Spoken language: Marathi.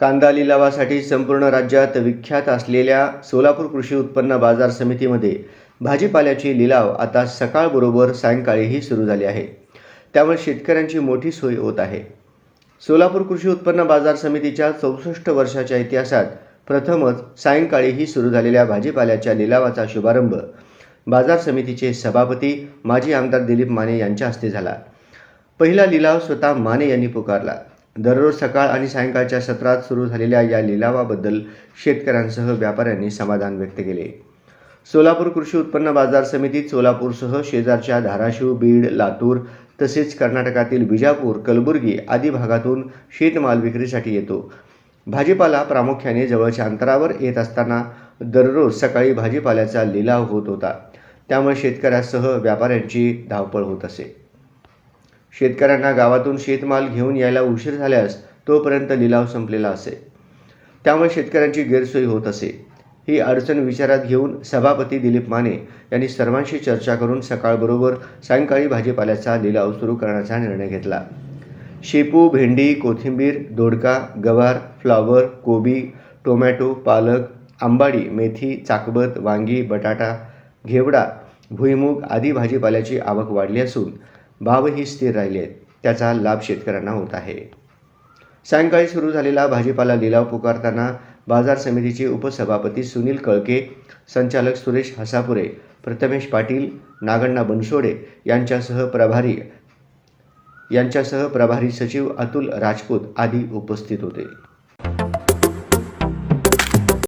कांदा लिलावासाठी संपूर्ण राज्यात विख्यात असलेल्या सोलापूर कृषी उत्पन्न बाजार समितीमध्ये भाजीपाल्याची लिलाव आता सकाळबरोबर सायंकाळीही सुरू झाली आहे. त्यामुळे शेतकऱ्यांची मोठी सोय होत आहे. सोलापूर कृषी उत्पन्न बाजार समितीच्या चौसष्ट वर्षाच्या इतिहासात प्रथमच सायंकाळीही सुरू झालेल्या भाजीपाल्याच्या लिलावाचा शुभारंभ बाजार समितीचे सभापती माजी आमदार दिलीप माने यांच्या हस्ते झाला. पहिला लिलाव स्वतः माने यांनी पुकारला. दररोज सकाळ आणि सायंकाळच्या सत्रात सुरू झालेल्या या लिलावाबद्दल शेतकऱ्यांसह व्यापाऱ्यांनी समाधान व्यक्त केले. सोलापूर कृषी उत्पन्न बाजार समितीत सोलापूरसह शेजारच्या धाराशिव बीड लातूर तसेच कर्नाटकातील विजापूर कलबुर्गी आदी भागातून शेतमाल विक्रीसाठी येतो. भाजीपाला प्रामुख्याने जवळच्या अंतरावर येत असताना दररोज सकाळी भाजीपाल्याचा लिलाव होत होता. त्यामुळे शेतकऱ्यासह व्यापाऱ्यांची धावपळ होत असे. शेतकऱ्यांना गावातून शेतमाल घेऊन यायला उशीर झाल्यास तोपर्यंत लिलाव संपलेला असे. त्यामुळे शेतकऱ्यांची गैरसोय होत असे. ही अडचण विचारात घेऊन सभापती दिलीप माने यांनी सर्वांशी चर्चा करून सकाळबरोबर सायंकाळी भाजीपाल्याचा लिलाव सुरू करण्याचा निर्णय घेतला. शेपू भेंडी कोथिंबीर दोडका गवार फ्लॉवर कोबी टोमॅटो पालक आंबाडी मेथी चाकबत वांगी बटाटा घेवडा भुईमूग आदी भाजीपाल्याची आवक वाढली असून भावही स्थिर राहिले. आहेत त्याचा लाभ शेतकऱ्यांना होत आहे. सायंकाळी सुरू झालेला भाजीपाला लिलाव पुकारताना बाजार समितीचे उपसभापती सुनील कळके संचालक सुरेश हसापुरे प्रथमेश पाटील नागण्णा बनसोडे यांच्यासह प्रभारी यांच्यासह प्रभारी सचिव अतुल राजपूत आदी उपस्थित होते.